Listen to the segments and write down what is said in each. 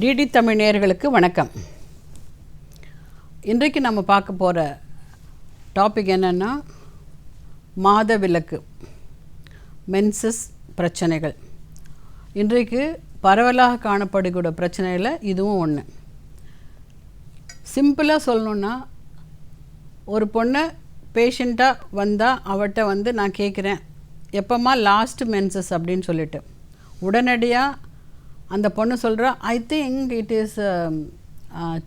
DD Tamil நேயர்களுக்கு வணக்கம். இன்றைக்கு நம்ம பார்க்க போகிற டாபிக் என்னென்னா மாதவிலக்கு மென்சஸ் பிரச்சனைகள். இன்றைக்கு பரவலாக காணப்படக்கூடிய பிரச்சனையில் இதுவும் ஒன்று சிம்பிளாக சொல்லணுன்னா ஒரு பொண்ணை பேஷண்ட்டாக வந்தால் அவட்ட வந்து நான் கேட்குறேன் எப்போம்மா லாஸ்ட் மென்சஸ் அப்படின்னு சொல்லிட்டு. உடனடியாக அந்த பொண்ணு சொல்கிறா I think it is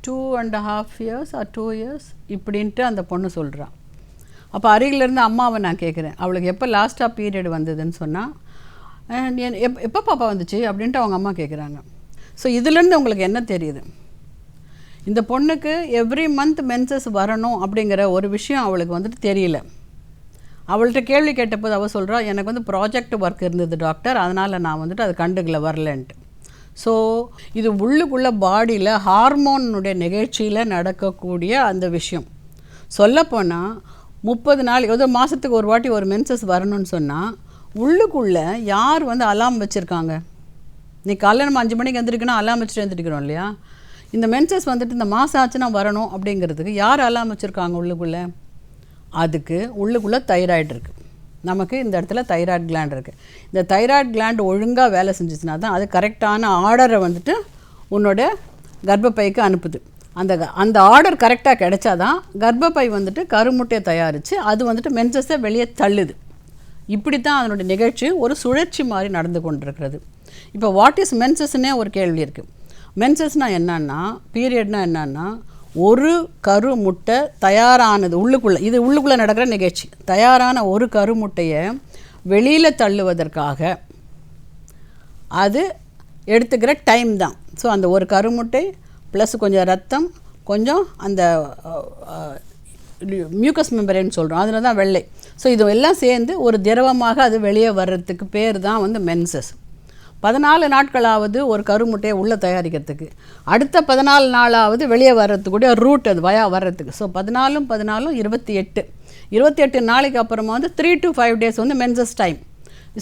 two and half years or two years இப்படின்ட்டு அந்த பொண்ணு சொல்கிறான் அப்போ அருகிலேருந்து அம்மாவை நான் கேட்குறேன் அவளுக்கு எப்போ லாஸ்ட்டாக பீரியட் வந்ததுன்னு சொன்னால் எப் எப்போ பாப்பா வந்துச்சு? அப்படின்ட்டு அவங்க அம்மா கேட்குறாங்க ஸோ இதுலேருந்து உங்களுக்கு என்ன தெரியுது? இந்த பொண்ணுக்கு எவ்ரி மந்த் மென்சஸ் வரணும் அப்படிங்கிற ஒரு விஷயம் அவளுக்கு வந்துட்டு தெரியல. அவள்கிட்ட கேள்வி கேட்டபோது அவள் சொல்கிறா எனக்கு வந்து ப்ராஜெக்ட் ஒர்க் இருந்தது டாக்டர் அதனால் நான் வந்துட்டு அது கண்டுக்கல வரலன்ட்டு. ஸோ இது உள்ளுக்குள்ள பாடியில் ஹார்மோனுடைய நிகழ்ச்சியில் நடக்கக்கூடிய அந்த விஷயம். சொல்லப்போனால் முப்பது நாள் ஏதோ மாதத்துக்கு ஒரு வாட்டி ஒரு மென்சஸ் வரணும்னு சொன்னால் உள்ளுக்குள்ளே யார் வந்து அலாம் வச்சுருக்காங்க? நீ காலையில் நம்ம அஞ்சு மணிக்கு எந்திரிக்கணும் அலாம் வச்சுட்டு எழுந்திரிக்கிறோம் இல்லையா? இந்த மென்சஸ் வந்துட்டு இந்த மாதம் ஆச்சுன்னா வரணும் அப்படிங்கிறதுக்கு யார் அலாம் வச்சுருக்காங்க உள்ளுக்குள்ளே? அதுக்கு உள்ளுக்குள்ளே தைராய்டு இருக்குது நமக்கு இந்த இடத்துல தைராய்டு கிளாண்ட் இருக்குது இந்த தைராய்டு கிளாண்ட் ஒழுங்காக வேலை செஞ்சிச்சுனா தான் அது கரெக்டான ஆர்டரை வந்துட்டு உன்னோட கர்ப்பப்பைக்கு அனுப்புது. அந்த க- அந்த ஆர்டர் கரெக்டாக கிடைச்சாதான் கர்ப்பப்பை வந்துட்டு கருமுட்டையை தயாரித்து அது வந்துட்டு மென்சஸை வெளியே தள்ளுது. இப்படி தான் அதனுடைய நிகழ்ச்சி ஒரு சுழற்சி மாதிரி நடந்து கொண்டிருக்கிறது. இப்போ வாட் இஸ் மென்சஸ்னே ஒரு கேள்வி இருக்குது மென்சஸ்னால் என்னன்னா பீரியட்னால் என்னன்னா ஒரு கரு முட்டை தயாரானது உள்ளுக்குள்ளே இது உள்ளுக்குள்ளே நடக்கிற நிகழ்ச்சி. தயாரான ஒரு கரு முட்டையை வெளியில் தள்ளுவதற்காக அது எடுத்துக்கிற டைம் தான். ஸோ அந்த ஒரு கருமுட்டை ப்ளஸ் கொஞ்சம் ரத்தம் கொஞ்சம் அந்த மியூக்கஸ் மெம்பரேன்னு சொல்கிறோம் அதில் தான் வெள்ளை. ஸோ இது எல்லாம் சேர்ந்து ஒரு திரவமாக அது வெளியே வர்றதுக்கு பேர் தான் வந்து மென்சஸ் பதினாலு நாட்களாவது ஒரு கருமுட்டையை உள்ளே தயாரிக்கிறதுக்கு. அடுத்த பதினாலு நாளாவது வெளியே வர்றதுக்கூடிய ரூட் அது வயா வர்றதுக்கு. ஸோ பதினாலும் பதினாலும் இருபத்தி எட்டு. இருபத்தி எட்டு நாளைக்கு அப்புறமா வந்து த்ரீ டு ஃபைவ் டேஸ் வந்து மென்சஸ் டைம்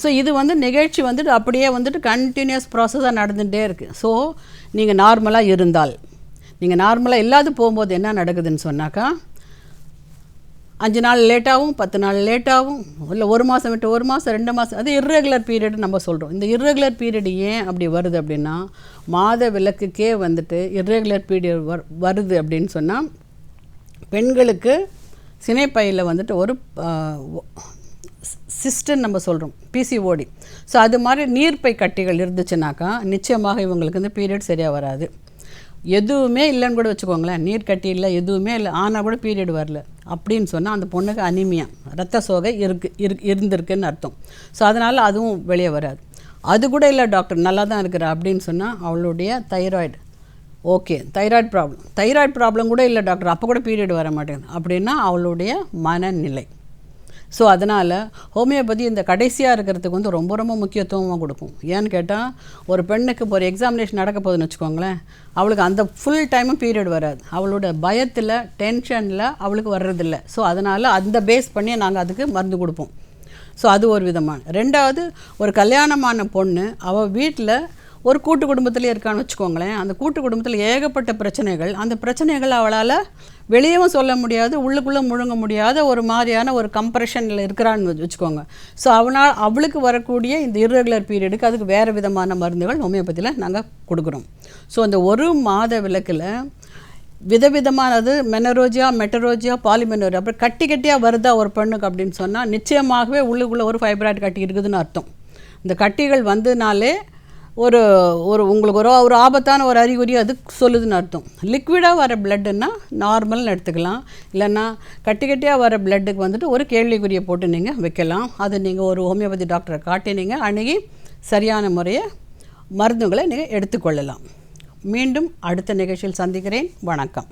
ஸோ இது வந்து நிகழ்ச்சி வந்துட்டு அப்படியே வந்துட்டு கண்டினியூஸ் ப்ராசஸாக நடந்துகிட்டே இருக்குது ஸோ நீங்கள் நார்மலாக இருந்தால் நீங்கள் நார்மலாக இல்லாது போகும்போது என்ன நடக்குதுன்னு சொன்னாக்கா அஞ்சு நாள் லேட்டாகவும் பத்து நாள் லேட்டாகவும் இல்லை ஒரு மாதம் விட்டு ஒரு மாதம் ரெண்டு மாதம் அது இர்ரெகுலர் பீரியட் நம்ம சொல்கிறோம் இந்த இர்ரெகுலர் பீரியட் ஏன் அப்படி வருது அப்படின்னா மாத விளக்குக்கே வந்துட்டு இர்ரெகுலர் பீரியட் வர் வருது அப்படின்னு சொன்னால் பெண்களுக்கு சினைப்பையில் வந்துட்டு ஒரு சிஸ்டன் நம்ம சொல்கிறோம் பிசிஓடி ஸோ அது மாதிரி நீர்ப்பை கட்டிகள் இருந்துச்சுனாக்கா நிச்சயமாக இவங்களுக்கு வந்து பீரியட் சரியாக வராது. எதுவுமே இல்லைன்னு கூட வச்சுக்கோங்களேன். நீர் கட்டி இல்லை எதுவுமே இல்லை. ஆனால் கூட பீரியட் வரல. அப்படின்னு சொன்னால் அந்த பொண்ணுக்கு அனிமியா ரத்த சோகை இருக்கு இரு இருந்திருக்குன்னு அர்த்தம். ஸோ அதனால் அதுவும் வெளியே வராது. அது கூட இல்லை டாக்டர் நல்லா தான் இருக்கிறா அப்படின்னு சொன்னால் அவளுடைய thyroid okay thyroid problem thyroid problem கூட இல்லை டாக்டர் அப்போ கூட பீரியட் வர மாட்டேங்குது. அப்படின்னா அவளுடைய மனநிலை. ஸோ அதனால் ஹோமியோபதி இந்த கடைசியாக இருக்கிறதுக்கு வந்து ரொம்ப ரொம்ப முக்கியத்துவமாக கொடுக்கும். ஏன்னு கேட்டால் ஒரு பெண்ணுக்கு இப்போ ஒரு எக்ஸாமினேஷன் நடக்க போகுதுன்னு வச்சுக்கோங்களேன் அவளுக்கு அந்த ஃபுல் டைமும் பீரியட் வராது. அவளோட பயத்தில் டென்ஷனில் அவளுக்கு வர்றதில்ல. ஸோ அதனால் அந்த பேஸ் பண்ணி நாங்கள் அதுக்கு மருந்து கொடுப்போம். ஸோ அது ஒரு விதமான. ரெண்டாவது ஒரு கல்யாணமான பொண்ணு அவள் வீட்டில் ஒரு கூட்டு குடும்பத்திலே இருக்கான்னு வச்சுக்கோங்களேன் அந்த கூட்டு குடும்பத்தில் ஏகப்பட்ட பிரச்சனைகள். அந்த பிரச்சனைகள் அவளால் வெளியவும் சொல்ல முடியாது உள்ளுக்குள்ளே முழுங்க முடியாத ஒரு மாதிரியான ஒரு கம்ப்ரெஷனில் இருக்கிறான்னு வச்சுக்கோங்க. ஸோ அவனால் அவளுக்கு வரக்கூடிய இந்த இர்ரெகுலர் பீரியடுக்கு அதுக்கு வேறு விதமான மருந்துகள் ஹோமியோபதியில் நாங்கள் கொடுக்குறோம். ஸோ அந்த ஒரு மாத விளக்கில் விதவிதமானது மெனரோஜியா மெட்டரோஜியா பாலிமெனோரி அப்புறம் கட்டி கட்டியாக வருதா ஒரு பெண்ணுக்கு அப்படின்னு சொன்னால் நிச்சயமாகவே உள்ளுக்குள்ளே ஒரு ஃபைப்ராய்டு கட்டி இருக்குதுன்னு அர்த்தம். இந்த கட்டிகள் வந்ததுனாலே ஒரு ஒரு உங்களுக்கு ஒரு ஒரு ஆபத்தான ஒரு அறிகுறி அது சொல்லுதுன்னு அர்த்தம். லிக்விடாக வர பிளட்டுன்னா நார்மல்னு எடுத்துக்கலாம். இல்லைன்னா கட்டி கட்டியாக வர பிளட்டுக்கு வந்துட்டு ஒரு கேள்விக்குறியை போட்டு நீங்கள் வைக்கலாம். அது நீங்கள் ஒரு ஹோமியோபதி டாக்டரை காட்டினீங்க அணுகி சரியான முறையை மருந்துகளை நீங்கள் எடுத்துக்கொள்ளலாம். மீண்டும் அடுத்த நிகழ்ச்சியில் சந்திக்கிறேன். வணக்கம்.